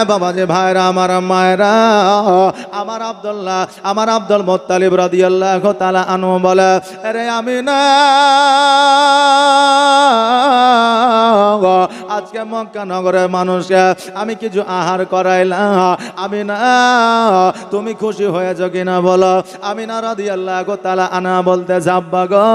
এ বাবা যে ভাইরা, আমার মায়েরা আমার আবদুল্লাহ, আমার আব্দুল মোত্তালিব রাদিয়াল্লাহ তালা আনু বলে রে আমি না আজকে মক্কা নগরের মানুষকে আমি কিছু আহার করাইলাম। আমি না তুমি খুশি হয়েছ কিনা বলো? আমি না রাদিয়াল্লাহু তাআলা আনা বলতে, যাব্বা গো,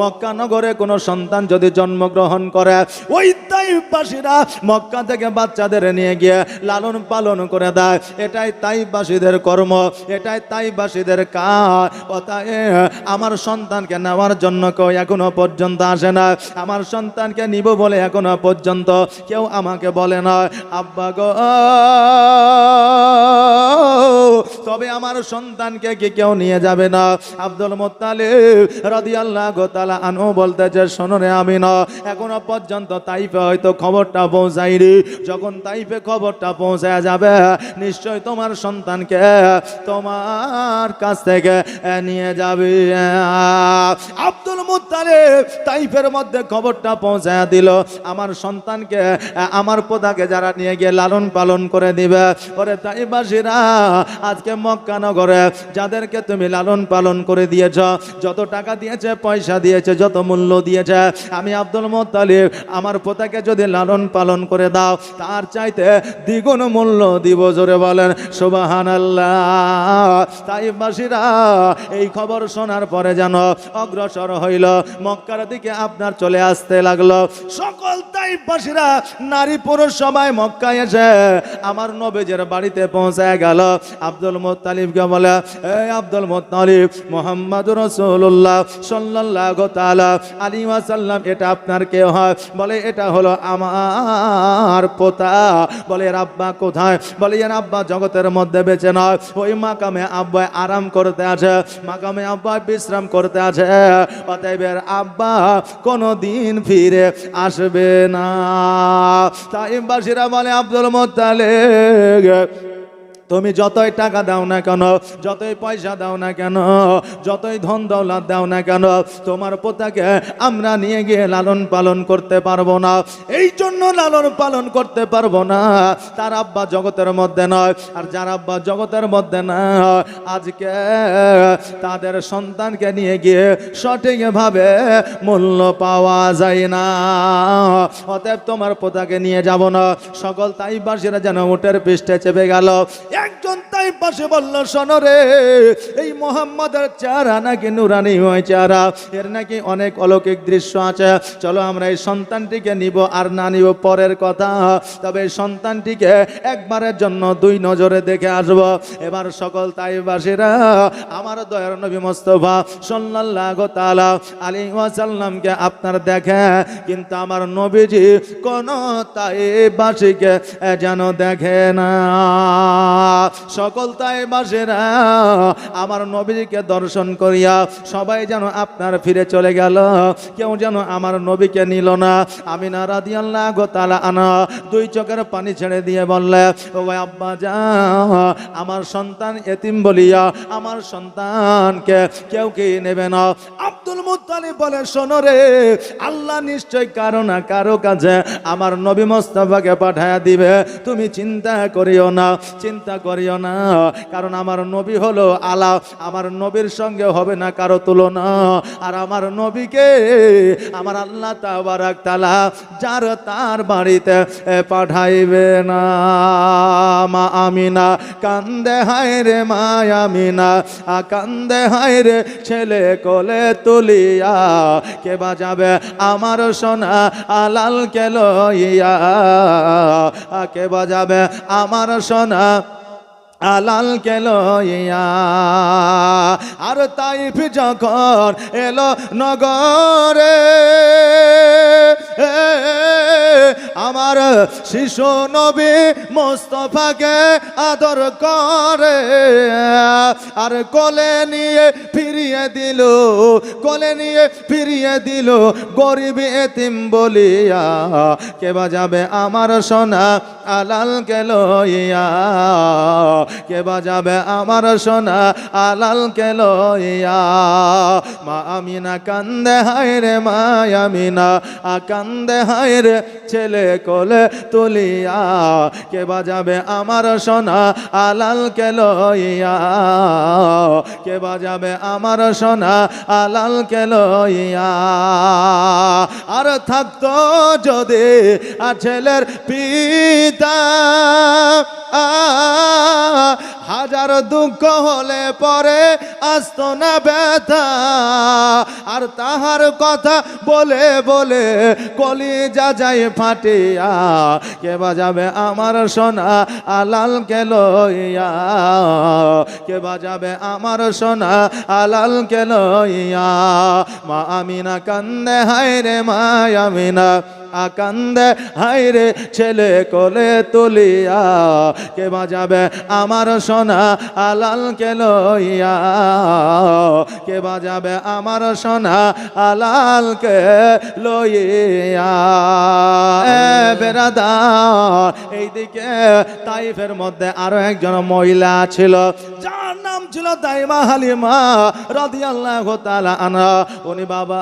মক্কা নগরে কোনো সন্তান যদি জন্মগ্রহণ করে, ওই তাইবাসীরা মক্কা থেকে বাচ্চাদের নিয়ে গিয়ে লালন পালন করে দেয়। এটাই তাইবাসীদের কর্ম, এটাই তাইবাসীদের কাজ। অতএব আমার সন্তানকে নেওয়ার জন্য কেউ এখনও পর্যন্ত আসে না। আমার সন্তানকে নিব বলে এখনও পর্যন্ত কেউ আমাকে বলে না আব্বা গো। তবে আমার সন্তানকে কি কেউ নিয়ে যাবে না? আব্দুল মোত্তালিব রাদিয়াল্লাহু আল্লাহ গোতালা আনু বলতেছে, শোনো রে আমি না এখনও পর্যন্ত তাইফে হয়তো খবরটা পৌঁছাইনি যখন তাইফে খবরটা পৌঁছায় যাবে, নিশ্চয় তোমার সন্তানকে তোমার কাছ থেকে নিয়ে যাবে। আব্দুল মুত্তালিব তাইফের মধ্যে খবরটা পৌঁছায় দিল, আমার সন্তানকে, আমার পোতাকে যারা নিয়ে গিয়ে লালন পালন করে দিবে, ওরে তাইবাসীরা আজকে মক্কা নগরে যাদেরকে তুমি লালন পালন করে দিয়েছ, যত টাকা দিয়েছে, পয়সা দিয়েছে, যত মূল্য দিয়েছে, আমি আব্দুল মোত্তালিব, আমার পোতাকে যদি লালন পালন করে দাও, তার চাইতে দ্বিগুণ মূল্য দিব জোরে বলেন সুবাহান আল্লাহ তাইবাসীরা এই খবর শোনার পরে যেন অগ্রসর হইল, মক্কার দিকে আপনার চলে আসতে লাগল। সকল তাইবাসীরা নারী পুরুষ সবাই মক্কায় এসে আমার নবেজের বাড়িতে পৌঁছায় গেল। মোত্তালিবকে বলে, এই আব্দুল মোত্তালিব মোহাম্মদ রসুল্লাহ সাল্লাহ তালা আলী ওয়াসাল্লাম, এটা আপনার কে হয়? বলে, এটা হলো আমার পোতা। বলে এর আব্বা কোথায়? বলে, এর আব্বা জগতের মধ্যে বেঁচে নয়। ওই মাকামে আব্বা আরাম করতে আছে, মাকামে আব্বা বিশ্রাম করতে আছে। অতএব এর আব্বা কোনো দিন ফিরে আসবে না। তাই বাসীরা বলে, আব্দুল মোত্তালেব তুমি যতই টাকা দাও না কেন, যতই পয়সা দাও না কেন, যতই ধন দৌলত দাও না কেন, তোমার পোতাকে আমরা নিয়ে গিয়ে লালন পালন করতে পারব না। এই জন্য লালন পালন করতে পারব না। তার আব্বা জগতের মধ্যে নয়, আর যার আব্বা জগতের মধ্যে না আজকে তাদের সন্তানকে নিয়ে গিয়ে সঠিকভাবে মূল্য পাওয়া যায় না। অতএব তোমার পোতাকে নিয়ে যাব না। সকল তাইবাসীরা যেন উটের পৃষ্ঠে চেপে গেল। একজন তাই পাশে বলল শোনরে এই মোহাম্মদের চেহারা নাকি নুরানি হয় চেহারা। এর নাকি অনেক অলৌকিক দৃশ্য আছে। চলো আমরা এই সন্তানটিকে নিব আর না নিব পরের কথা। তবে সন্তানটিকে একবারের জন্য দুই নজরে দেখে আসব। এবার সকল তাই তাইবাসীরা আমার দয়ার নবী মোস্তফা সাল্লাল্লাহু তাআলা আলাইহি ওয়াসাল্লামকে আপনার দেখে, কিন্তু আমার নবীজি কোন তাই তাইবাসীকে যেন দেখে না। সকল তাইবাসীরা আমার নবীকে দর্শন করিয়া সবাই যেন আপনার ফিরে চলে গেল। কেউ যেন আমার নবীকে নিল না। আমি না রাদিয়াল্লাহু তাআলা আনা দুই চোখের পানি ছেড়ে দিয়ে বললে, ও আব্বা যা আমার সন্তান এতিম বলিয়া আমার সন্তানকে কেউ কি নেবে না? আব্দুল মুত্তালিব বলে, শোনো রে, আল্লাহ নিশ্চয় কারও না কারও কাছে আমার নবী মোস্তফাকে পাঠায়া দিবে। তুমি চিন্তা করিও না। চিন্তা করিও না। কারণ আমার নবী হলো আলা আমার নবীর সঙ্গে হবে না কারও তুলনা। আর আমার নবীকে আমার আল্লাহ তাবারাক তালা যার তার বাড়িতে পাঠাইবে না। মা আমিনা, কান্দে হায় রে মা আমিনা, আ, কান্দে হায় রে ছেলে কোলে তুলিয়া, কে বাজাবে আমার সোনা আলাল কে লইয়া কে বাজাবে আমার সোনা আলাল কে লইয়া আর তাইফ যখন এলো নগরে আমার শিশু নবী মোস্তফাকে আদর করে। আর কোলে নিয়ে ফিরিয়ে দিল, কোলে নিয়ে ফিরিয়ে দিল গরিব এতিম বলিয়া। কে বাজাবে আমার সোনা আলাল কে লইয়া? কে বাজাবে আমার সোনা আলাল কে লইয়া? মা আমিনা কান্দে হায় রে, মা আমিনা আ কান্দে হায় রে, ছেলে কোলে তুলিয়া, কে বাজাবে আমার সোনা আলাল কে লইয়া? কে বাজাবে আমার সোনা আলাল কে লইয়া? আর থাকতো যদি আর ছেলের পিতা হাজার দুঃখ হলে পরে আসতো না ব্যথা। আর তাহার কথা বলে বলে কলি যা যায় ফাটিয়া, কে বাজাবে আমার সোনা আলাল কে লইয়া? কে বাজাবে আমার সোনা আলাল কে লইয়া? মা আমিনা কান্দে, হায় রে মা আমিনা। আকান্দে হাইরে ছেলে কোলে তুলিয়া, কে বাজাবে আমার সোনা আলাল কে লইয়া? কে বাজাবে আমার সোনা আলাল কে লইয়া? এ বেরাদা এইদিকে তাইফের মধ্যে আরও একজন মহিলা ছিল। নাম ছিল দাইমা হালিমা রাদিয়াল্লাহু তাআলা আনা উনি বাবা,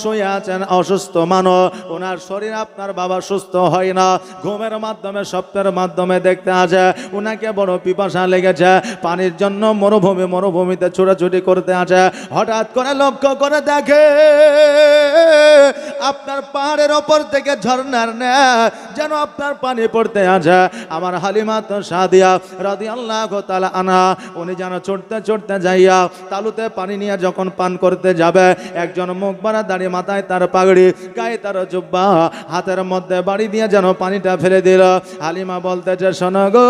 শুয়ে আছেন, অসুস্থ মানো। ওনার শরীর আপনার বাবা সুস্থ হয় না। ঘুমের মাধ্যমে স্বপ্নের মাধ্যমে দেখতে আসে। ওনাকে বড় পিপাসা লেগেছে। পানির জন্য মরুভূমি, মরুভূমিতে ছোটাছুটি করতে আসে। হঠাৎ করে লক্ষ্য করে দেখে, আপনার পাহাড়ের ওপর থেকে ঝর্ণার নেয়, যেন আপনার পানি পড়তে আছে আমার হালিমা তো সাদিয়া রাদি আল্লাহ আনা উনি যেন চড়তে চড়তে যাইয়া তালুতে পানি নিয়ে যখন পান করতে যাবে, একজন মুখ বাড়া দাঁড়িয়ে মাথায় তার পাগড়ি, গায়ে তার জুব্বা, হাতের মধ্যে বাড়ি দিয়ে যেন পানিটা ফেলে দিল। হালিমা বলতেছে, শোনো গো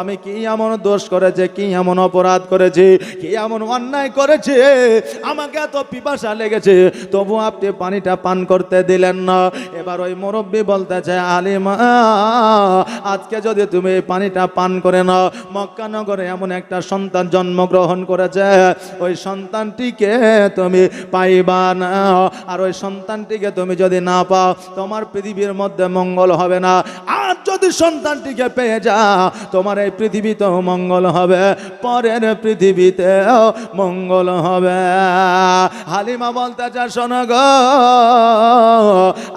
আমি কি এমন দোষ করেছে, কি এমন অপরাধ করেছি, কি এমন অন্যায় করেছে? আমাকে এত পিপাসা লেগেছে, তবু আপনি পানিটা পান করতে দিলেন না। এবার ওই মুরব্বী বলতেছে, আলিমা, আজকে যদি তুমি পানিটা পান করে নাও মক্কানগরে এমন একটা সন্তান জন্মগ্রহণ করেছে, ওই সন্তানটিকে তুমি পাইবা না। আর ওই সন্তানটিকে তুমি যদি না পাও, তোমার পৃথিবীর মধ্যে মঙ্গল হবে না। আর যদি সন্তানটিকে পেয়ে যা তোমার পৃথিবীতেও মঙ্গল হবে, পরের পৃথিবীতেও মঙ্গল হবে। হালিমা বলতে চা শোনো গো,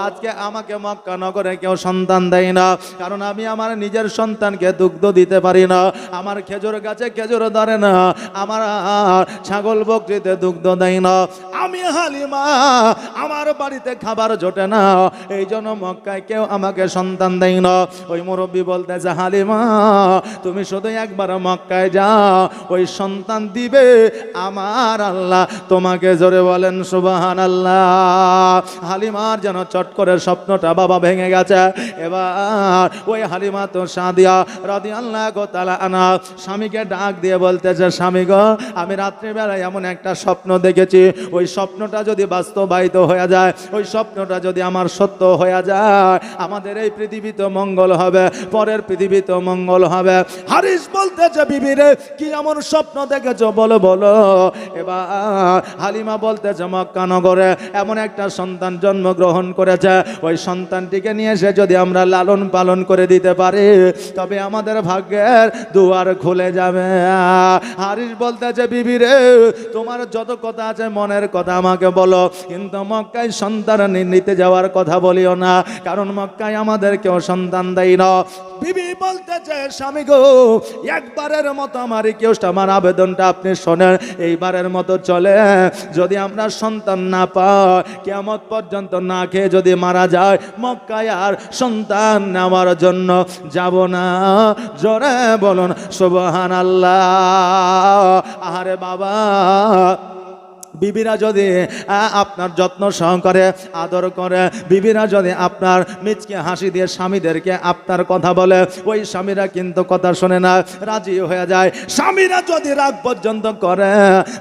আজকে আমাকে মক্কা নগরে কেউ সন্তান দেয় না, কারণ আমি আমার নিজের সন্তানকে দুগ্ধ দিতে পারি না, আমার খেজুর গাছে খেজুর ধরে না, আমার ছাগল বকরিতে দুগ্ধ দেয় না। আমি হালিমা, আমার বাড়িতে খাবার জোটে না, এই জন্য মক্কায় কেউ আমাকে সন্তান দেয় না। ওই মুরব্বী বলতেছে হালিমা তুমি শুধু একবার মক্কায় যাও, ওই সন্তান দিবে আমার আল্লাহ। তোমাকে জোরে বলেন সুবাহান আল্লাহ হালিমার যেন চট করে স্বপ্নটা বাবা ভেঙে গেছে। এবার ওই হালিমা তো সাদিয়া রাদি আল্লাহ গো তালা আনা স্বামীকে ডাক দিয়ে বলতেছে, স্বামী গো, আমি রাত্রিবেলায় এমন একটা স্বপ্ন দেখেছি। ওই স্বপ্নটা যদি বাস্তবায়িত হয়ে যায়, ওই স্বপ্নটা যদি আমার সত্য হয়ে যায়, আমাদের এই পৃথিবীতে মঙ্গল হবে, পরের পৃথিবীতে মঙ্গল হবে। হারিস বলতেছে বিবিরে কি এমন স্বপ্ন দেখেছ? বলো বলো। এবার হালিমা বলতেছে মক্কা নগরে এমন একটা সন্তান জন্মগ্রহণ করেছে। ওই সন্তানটিকে নিয়ে এসে যদি আমরা লালন পালন করে দিতে পারি, তবে আমাদের ভাগ্যের দুয়ার খুলে যাবে। হারিস বলতেছে বিবিরে তোমার যত কথা আছে মনের কথা আমাকে বলো, কিন্তু মক্কায় সন্তান নিতে যাওয়ার কথা বলিও না, কারণ মক্কায় আমাদের কেউ সন্তান দেয় না। বিবি বলতেছে স্বামী গো, একবারের মতো আমার কেউটা আমার আবেদনটা আপনি শোনেন, এইবারের মতো চলে। যদি আমরা সন্তান না পাই কেমত পর্যন্ত না খেয়ে যদি মারা যায়, মক্কায় আর সন্তান নেওয়ার জন্য যাব না। জোরে বলুন সুবহান আল্লাহ আহারে বাবা বিবিরা যদি আপনার যত্ন সহকারে আদর করে, বিবিরা যদি আপনার মিচকে হাসি দিয়ে স্বামীদেরকে আপনার কথা বলে, ওই স্বামীরা কিন্তু কথা শোনে না, রাজি হয়ে যায়। স্বামীরা যদি রাগ পর্যন্ত করে,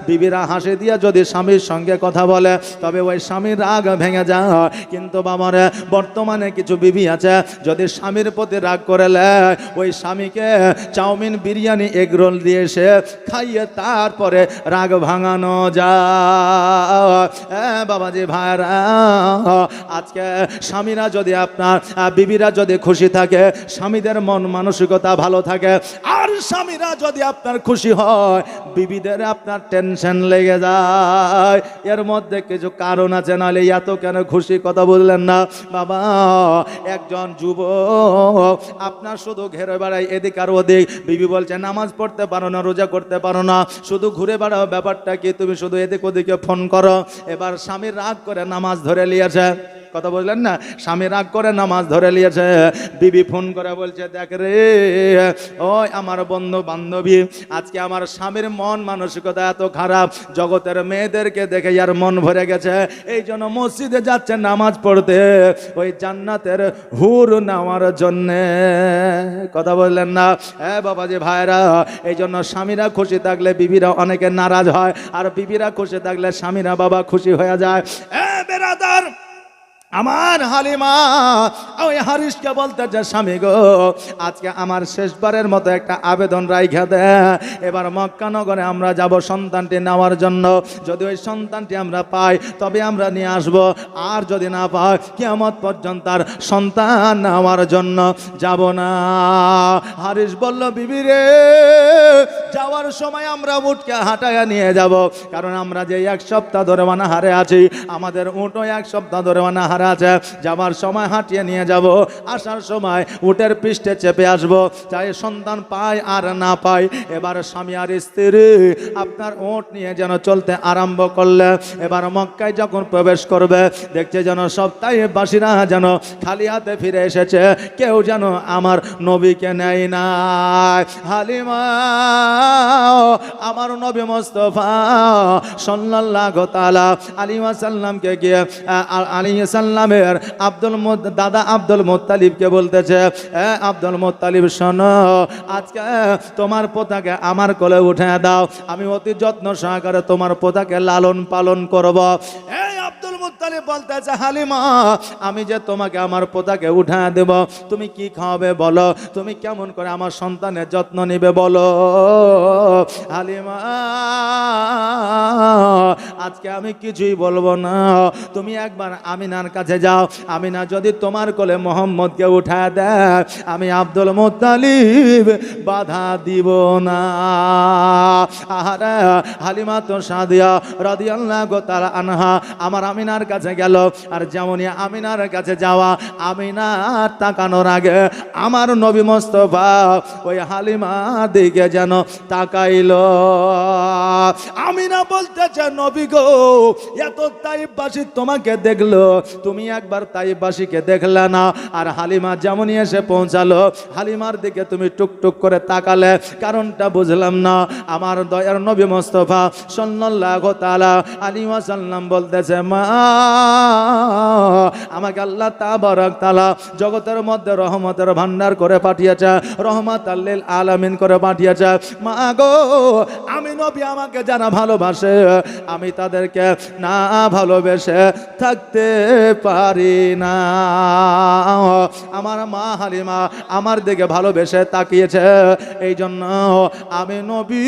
বিবিরা হাসি দিয়ে যদি স্বামীর সঙ্গে কথা বলে, তবে ওই স্বামীর রাগ ভেঙে যায়। কিন্তু বাবারে, বর্তমানে কিছু বিবি আছে, যদি স্বামীর প্রতি রাগ করে ওই স্বামীকে চাউমিন, বিরিয়ানি, এগ রোল দিয়ে সে খাইয়ে তারপরে রাগ ভাঙানো যায়। এ বাবাজি ভাইরা, আজকে স্বামীরা যদি আপনার বিবিরা যদি খুশি থাকে, স্বামীদের মন মানসিকতা ভালো থাকে, আর স্বামীরা যদি আপনার খুশি হয়, বিবিদের আপনার টেনশন লেগে যায়। এর মধ্যে কিছু কারণ আছে, নাহলে এত কেন খুশি কথা বললেন না। বাবা, একজন যুবক, আপনার শুধু ঘেরে বেড়ায়, এদিক আর ওদিক। বিবি বলছে, নামাজ পড়তে পারো না, রোজা করতে পারো না। শুধু ঘুরে বেড়াও, ব্যাপারটা কি? তুমি শুধু এদিক ওদিকে ফোন করো। এবার স্বামীর রাগ করে নামাজ ধরে নিয়েছে। কথা বললেন না? স্বামী রাগ করে নামাজ ধরে নিয়েছে। বিবি ফোন করে বলছে, দেখ রে, ওই আমার বন্ধু বান্ধবী আজকে আমার স্বামীর মন মানসিকতা এত খারাপ, জগতের মেয়েদেরকে দেখে আর মন ভরে গেছে। এই জন্য মসজিদে যাচ্ছে নামাজ পড়তে, ওই জান্নাতের হুর নেওয়ার জন্যে। কথা বললেন না? হ্যাঁ বাবাজি ভাইরা, এই জন্য স্বামীরা খুশি থাকলে বিবিরা অনেকে নারাজ হয়, আর বিবিরা খুশি থাকলে স্বামীরা বাবা খুশি হয়ে যায়। এ বেরাদার আমার হালিমা, ওই হারিসকে বলতে যে, স্বামী গো, আজকে আমার শেষবারের মতো একটা আবেদন রাইখা দে। এবার মক্কানগরে আমরা যাব সন্তানটি নেওয়ার জন্য। যদি ওই সন্তানটি আমরা পাই, তবে আমরা নিয়ে আসব। আর যদি না পাই, কিয়ামত পর্যন্ত তার সন্তান নেওয়ার জন্য যাব না। হারিস বলল, বিবি রে, যাওয়ার সময় আমরা উঠকে হাঁটাইয়া নিয়ে যাব। কারণ আমরা যে এক সপ্তাহ ধরে হারে আছি, আমাদের উঠো এক সপ্তাহ ধরে হারে আছে যাওয়ার সময় হাঁটিয়ে নিয়ে যাব, আসার সময় উটের পৃষ্ঠে চেপে আসব চাই সন্তান পায় আর না পায়, এবার স্বামী আর স্ত্রী আপনার ওট নিয়ে যেন চলতে আরম্ভ করলে, এবার মক্কায় যখন প্রবেশ করবে, দেখছে যেন সপ্তাহে বাসীরা যেন খালি হাতে ফিরে এসেছে, কেউ যেন আমার নবীকে নেয় না হালিমা, আমার নবী মোস্তফা সাল্লাল্লাহু তাআলা আলিমা সাল্লামকে গিয়ে আলী সাল্লামের আব্দুল দাদা আব্দুল মোত্তালিবকে বলতেছে, এ আব্দুল মোত্তালিব, শোন, আজকে তোমার পোতাকে আমার কোলে উঠে দাও। আমি অতি যত্ন সহকারে তোমার পোতাকে লালন পালন করব। মুত্তালিব বলতেছে হালিমা আমি যে তোমাকে আমার পোতাকে উঠা দেব, তুমি কি খাওয়াবে বলো? তুমি কেমন করে আমার সন্তানের যত্ন নিবে বলো? হালিমা, আজকে আমি কিছুই বলব না। তুমি একবার আমিনার কাছে যাও। আমিনা যদি তোমার কোলে মোহাম্মদকে উঠা দেয়, আমি আব্দুল মুত্তালিব বাধা দিব না। আহারে হালিমা তো সাদিয়া রাদিয়াল্লাহু তাআলা আনহা, আমার আমিনার কাছে গেল। আর যেমনই আমিনার কাছে যাওয়া আমিনার তাকানোর আগে আমার নবী মোস্তফা ওই হালিমার দিকে যেন তাকাইল। আমিনা বলতেছে, নবী গো, এত তাইবাসী তোমাকে দেখল, তুমি একবার তাইবাসীকে দেখলে না? আর হালিমা যেমনই এসে পৌঁছালো, হালিমার দিকে তুমি টুকটুক করে তাকালে, কারণটা বুঝলাম না। আমার দয়ার নবী মোস্তফা সাল্লাল্লাহু তালা আলিমা সাল্লাম বলতেছে, মা আমাকে আল্লাহ তাবারক তাআলা জগতের মধ্যে রহমতের ভান্ডার করে পাঠিয়েছে, রহমত আল্লিল আলামিন করে পাঠিয়েছে। মা গো, আমি নবী, আমাকে যারা ভালোবাসে, আমি তাদেরকে না ভালোবেসে থাকতে পারি না। আমার মা হালিমা আমার দিকে ভালোবেসে তাকিয়েছে এই জন্য আমি নবী,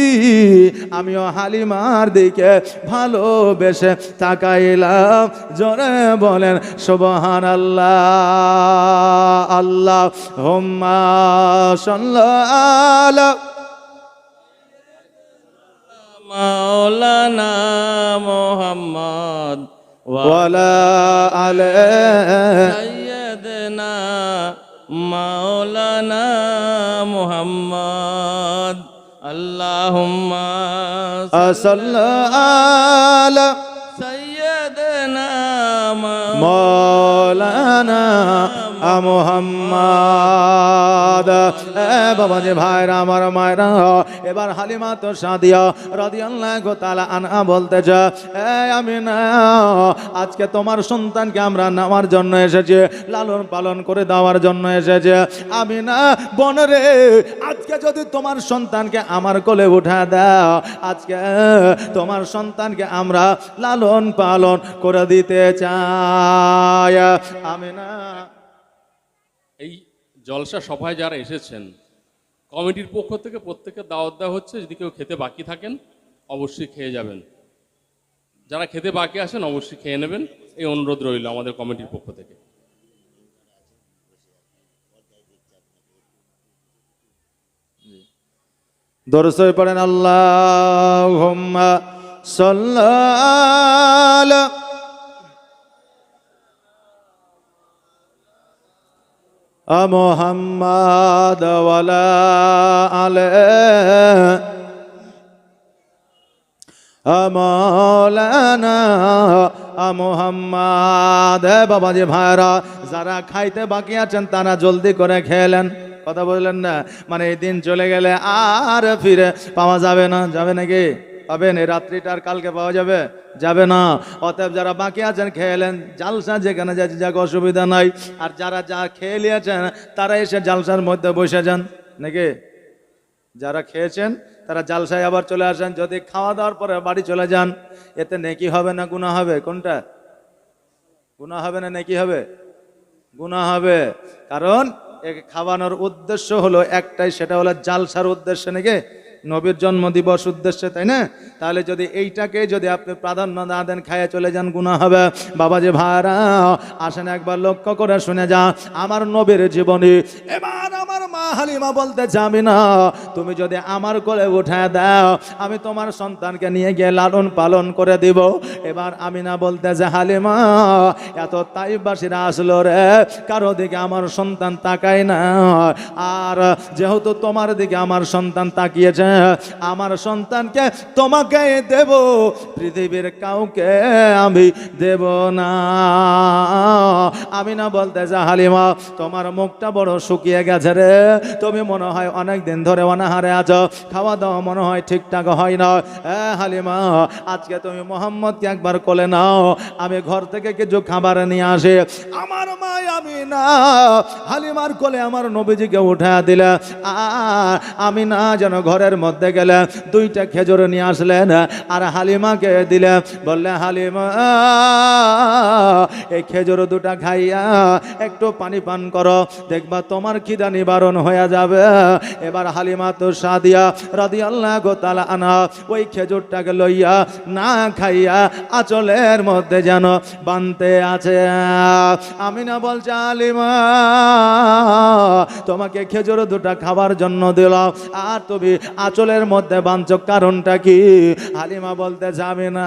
আমিও হালিমার দিকে ভালোবেসে তাকাইলাম। জোরে বলেন সুবহান আল্লাহ আল্লাহ হোম্মা সাল্লাহ মাওলানা মোহাম্মদ ওয়ালা আলে সৈয়দনা মাওলানা মোহাম্মদ আল্লাহুম্মা সাল্লাহ সৈয়দনা মোহাম্মদ। বাবা যে ভাইরা, আমার মায়েরা, এবার হালিমা তো সাদিয়া রাদিয়াল্লাহু তাআলা আনহা বলতেছে এ আমি না আজকে তোমার সন্তানকে আমরা নেওয়ার জন্য এসেছি, লালন পালন করে দেওয়ার জন্য এসেছে। আমি না বনরে আজকে যদি তোমার সন্তানকে আমার কোলে উঠা দাও, আজকে তোমার সন্তানকে আমরা লালন পালন করে দিতে চাই। আমি না এই জলসা সভায় যারা এসেছেন কমিটির পক্ষ থেকে প্রত্যেকের দাওয়াত দেওয়া হচ্ছে, যদি কেউ খেতে বাকি থাকেন, অবশ্যই খেয়ে যাবেন। যারা খেতে বাকি আসেন, অবশ্যই খেয়ে নেবেন। এই অনুরোধ রইল আমাদের কমিটির পক্ষ থেকে। দরসই পড়েন আল্লাহ সাল্লাল মোহাম্মদ ওয়ালা আলে মৌলানা মোহাম্মদ। বাবাজি ভাইরা, যারা খাইতে বাকি আছেন, তারা জলদি করে খেলেন কথা বললেন না? মানে এই দিন চলে গেলে আর ফিরে পাওয়া যাবে না, যাবে নাকি? পাবেন এই রাত্রিটা আর কালকে পাওয়া যাবে? যাবে না। অতএব যারা বাকি আছেন খেলেন জালসা যেখানে যাচ্ছে, যাক, অসুবিধা নাই। আর যারা যা খেয়ে নিয়েছেন, তারা এসে জালসার মধ্যে বসে যান। নাকি? যারা খেয়েছেন, তারা জালসায় আবার চলে আসেন। যদি খাওয়া দাওয়ার পরে বাড়ি চলে যান, এতে নেকি হবে না গুণা হবে? কোনটা? গুণা হবে না নেকি হবে? গুণা হবে। কারণ খাওয়ানোর উদ্দেশ্য হলো একটাই, সেটা হলো জালসার উদ্দেশ্য। নাকি? নবীর জন্ম দিবস উদ্দেশ্যে, তাই না? তাহলে যদি এইটাকে যদি আপনি প্রাধান্য না দেন, খাইয়ে চলে যান গুণা হবে। বাবাজি ভাড়া আসেন একবার লক্ষ্য করে শুনে যা আমার নবীর জীবনী, এবার আমার মা হালিমা বলতে যাবি না তুমি যদি আমার কোলে উঠায় দাও, আমি তোমার সন্তানকে নিয়ে গিয়ে লালন পালন করে দিব। এবার আমি না বলতে, যে হালিমা, এত তাইবাসীরা আসলো রে, কারও দিকে আমার সন্তান তাকায় না। আর যেহেতু তোমার দিকে আমার সন্তান তাকিয়েছে আমার সন্তানকে তোমাকে দেব, পৃথিবীর কাউকে আমি দেব না। আমি না বলতে যা হালিমা, তোমার মুখটা বড় শুকিয়ে গেছে রে। তুমি মনে হয় অনেক দিন ধরে অনাহারে আছো খাওয়া দাওয়া মনে হয় ঠিকঠাক হয় না। এ হালিমা, আজকে তুমি মোহাম্মদকে একবার কোলে নাও, আমি ঘর থেকে কিছু খাবার নিয়ে আসি। আমার মা আমি না, হালিমার কোলে আমার নবীজিকে উঠা দিলে আমি না যেন ঘরের মধ্যে গেলে দুইটা খেজুর নিয়ে আসলেন আর হালিমাকে দিলে, বললে, হালিমা, এই খেজুর দুটা খাইয়া একটু পানি পান করো, দেখবা তোমার খিদা নিবারণ হয়ে যাবে। এবার হালিমা তো সাদিয়া রাদি আল্লাহ গোতালা আনা ওই খেজুরটাকে লইয়া না খাইয়া আচলের মধ্যে যেন বানতে আছে। আমি না বলছে, হালিমা, তোমাকে খেজুর দুটা খাবার জন্য দিলাম, আর তুমি আচলের মধ্যে বাঞ্চ কারণটা কি? হালিমা বলতে, যাবে না।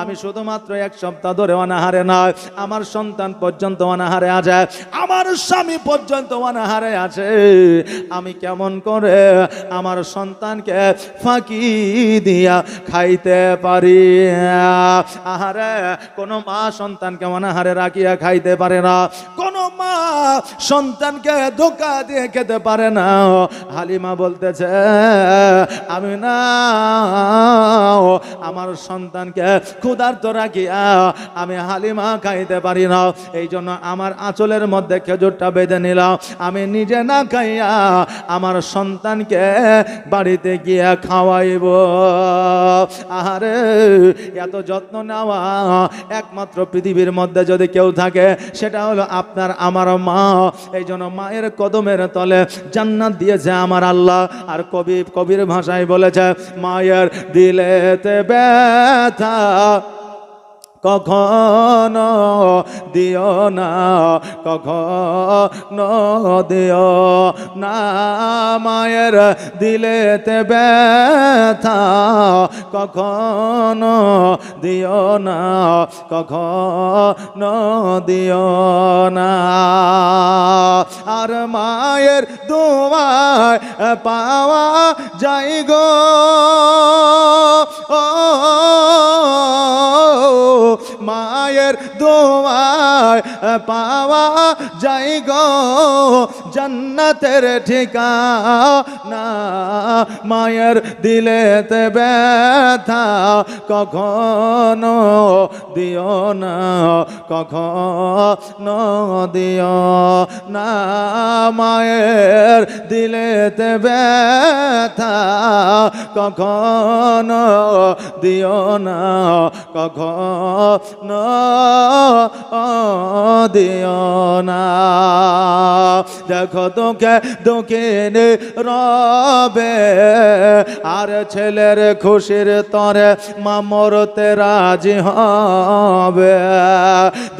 আমি শুধুমাত্র এক সপ্তাহ ধরে অনাহারে নয়, আমার সন্তান পর্যন্ত অনাহারে আছে, আমার স্বামী পর্যন্ত অনাহারে আছে। আমি কেমন করে আমার সন্তানকে ফাঁকি দিয়া খাইতে পারি? আহারে, কোনো মা সন্তানকে অনাহারে রাখিয়া খাইতে পারে না, কোনো মা সন্তানকে ধোকা দিয়ে খেতে পারে না। হালিমা বলতেছে আমি না আমার সন্তানকে ক্ষুধার্ত রাখিয়া আমি হালিমা খাইতে পারি না। এই জন্য আমার আঁচলের মধ্যে খেজুরটা বেঁধে নিলাম। আমি নিজে না খাইয়া আমার সন্তানকে বাড়িতে গিয়া খাওয়াইব। আহারে, এত যত্ন নেওয়া একমাত্র পৃথিবীর মধ্যে যদি কেউ থাকে, সেটা হলো আপনার, আমার মা। এই জন্য মায়ের কদমের তলে জান্নাত দিয়েছে আমার আল্লাহ। আর কবি কবি কবির ভাষায় বলেছে মায়ের দিলেতে ব্যথা কখনো দিও না, কখনো দিও না। মায়ের দিলেতে ব্যথা, কখনো দিও না, কখনো দিও না। আর মায়ের দোয়ায় পাওয়া যাই গো। ও মায়ের দোয়ায় পাওয়া যাই গো। জান্নাতের ঠিকানা মায়ের দিলেতে ব্যথা কখনো দিও না, কখনো দিও না। মায়ের দিলেতে ব্যথা কখনো দিও না, কখনো দিও না। দেখো তোকে দোকানে রবে, আর ছেলের খুশির তরে মামরতে রাজি হবে।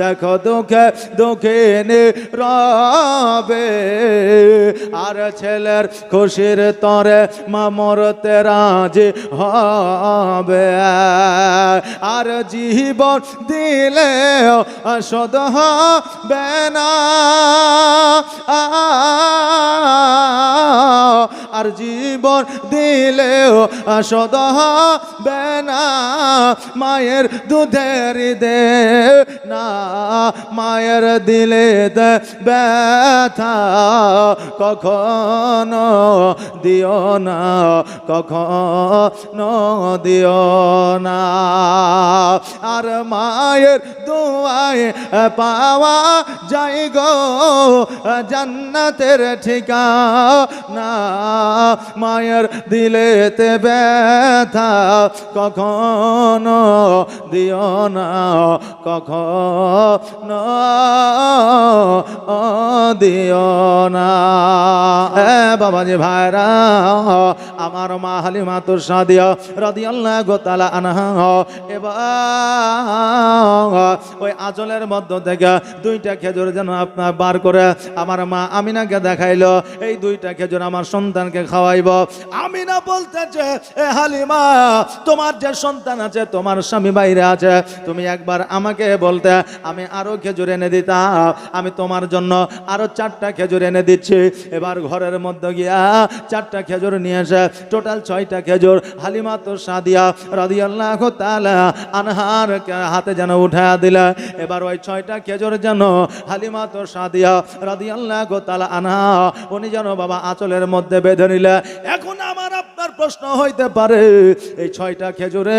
দেখো তোকে দোকানে রবে, আর ছেলের খুশির তরে মামরতে রাজি হবে। আর জীবন দিলে সদ হবে না আর জীবন দিলেও সদ হবে না মায়ের দুধের দে না, মায়ের দিলে ব্যথা, কখনো দিও না, কখনো দিও না। আর মায়ের দোয়ায় পাওয়া যাই গো, জান্নাতের ঠিকানা। মায়ের দিলেতে ব্যথা কখনো দিও না, কখনো দিও না। এ বাবাজি ভাইরা, আমার মা হালিমা তোর সাদিয়া রাদিয়াল্লাহু গোতালা আনহা, এবার ওই আঁচলের মধ্য থেকে দুইটা খেজুর যেন আপনার বার করে আমার মা আমিনাকে দেখাইলো। এই দুইটা খেজুর আমার সন্তানকে খাওয়াইব। আমিনা বলতেছে, এ হালিমা, তোমার যে সন্তান আছে, তোমার স্বামী বাইরে আছে। তুমি একবার আমাকে বলতে, আমি আরও খেজুর এনে দিতাম। আমি তোমার জন্য আরও চারটা খেজুর এনে দিচ্ছি। এবার ঘরের মধ্যে গিয়া চারটা খেজুর নিয়ে এসে, টোটাল ছয়টা খেজুর হালিমা তো সাদিয়া রাদিয়াল্লাহ তাআলা আনহার হাতে যেন উঠা দিলা। এবার ওই ছয়টা খেজুর যেন হালিমা তো সাদিয়া রাদিয়াল্লাহ তাআলা আনা উনি যেন বাবা আঁচলের মধ্যে বেঁধে নিলে। এখন আমার আপনার প্রশ্ন হইতে পারে, এই ছয়টা খেজুরে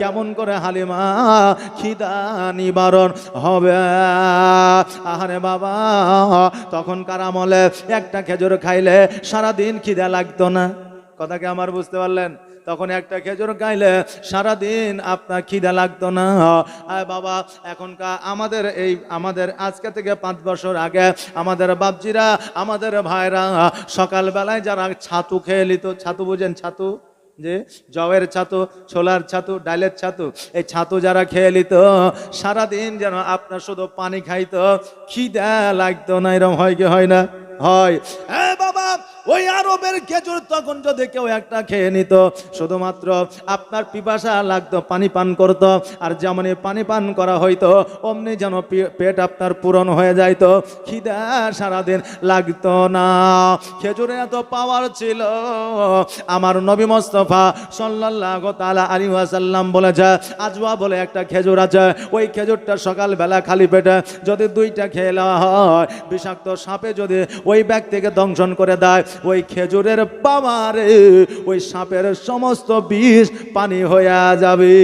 কেমন করে হালিমা খিদা নিবারণ হবে? আহারে বাবা, তখনকার আমলে একটা খেজুর খাইলে সারাদিন খিদা লাগতো না। কথা কি আমার বুঝতে পারলেন? তখন একটা খেজুর গাইলে, সারাদিন আপনার খিদা লাগতো না। আয় বাবা, এখনকার আমাদের এই, আমাদের আজকে থেকে পাঁচ বছর আগে, আমাদের বাপজিরা, আমাদের ভাইরা, সকালবেলায় যারা ছাতু খেয়ে নিত ছাতু বুঝেন ছাতু? যে জবের ছাতু, ছোলার ছাতু ডালের ছাতু, এই ছাতু যারা খেয়ে নিত সারাদিন যেন আপনার শুধু পানি খাইতো, খিদা লাগতো না এরকম হয় কি হয় না? হয়। বাবা ওই আরবের খেজুর তখন যদি কেউ একটা খেয়ে নিত, শুধুমাত্র আপনার পিপাসা লাগতো, পানি পান করত, আর যেমনই পানি পান করা হইতো, অমনি যেন পেট আপনার পূরণ হয়ে যাইত। খিদা সারাদিন লাগতো না। খেজুরে এত পাওয়ার ছিল। আমার নবী মোস্তফা সাল্লাল্লাহু তাআলা আলাইহি ওয়াসাল্লাম বলেছে, আজওয়া বলে একটা খেজুর আছে। ওই খেজুরটা সকালবেলা খালি পেটে যদি দুইটা খেয়ে নেওয়া হয়, বিষাক্ত সাপে যদি ওই ব্যক্তিকে দংশন করে দেয় ওই খেজুরের পাওয়ারে ওই সাপের সমস্ত বিষ পানি হইয়া যাবে।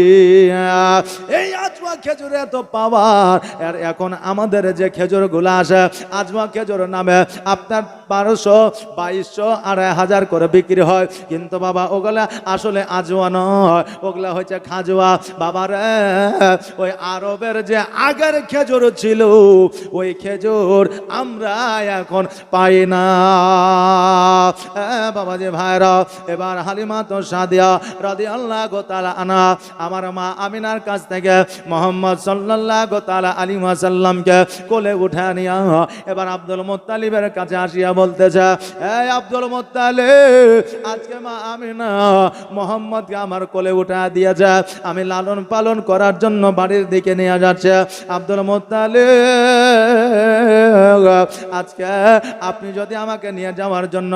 এই আজমা খেজুরে এত পাওয়ার, আর এখন আমাদের যে খেজুরগুলো আসে, আজমা খেজুর নামে আপনার বারোশো, বাইশশো, আড়াই হাজার করে বিক্রি হয়। কিন্তু বাবা, ওগুলা আসলে আজওয়া নয়। ওগুলা হচ্ছে খাজুয়া। বাবার ওই আরবের যে আগের খেজুর ছিল, ওই খেজুর আমরা এখন পাই না। বাবা যে ভাইরা, এবার হালিমা তো সাদিয়া রাদি আল্লাহ গোতালা আনা আমার মা আমিনার কাছ থেকে মোহাম্মদ সাল্লাল্লাহ গোতালা আলী সাল্লামকে কোলে উঠে নিয়া এবার আব্দুল মোত্তালিবের কাছে আসিয়া বলতেছে এই আব্দুল মোত্তালে, আজকে মা আমি না মোহাম্মদকে আমার কোলে উঠা দিয়ে যা, আমি লালন পালন করার জন্য বাড়ির দিকে নিয়ে যাচ্ছে। আব্দুল মোত্তালে, আজকে আপনি যদি আমাকে নিয়ে যাওয়ার জন্য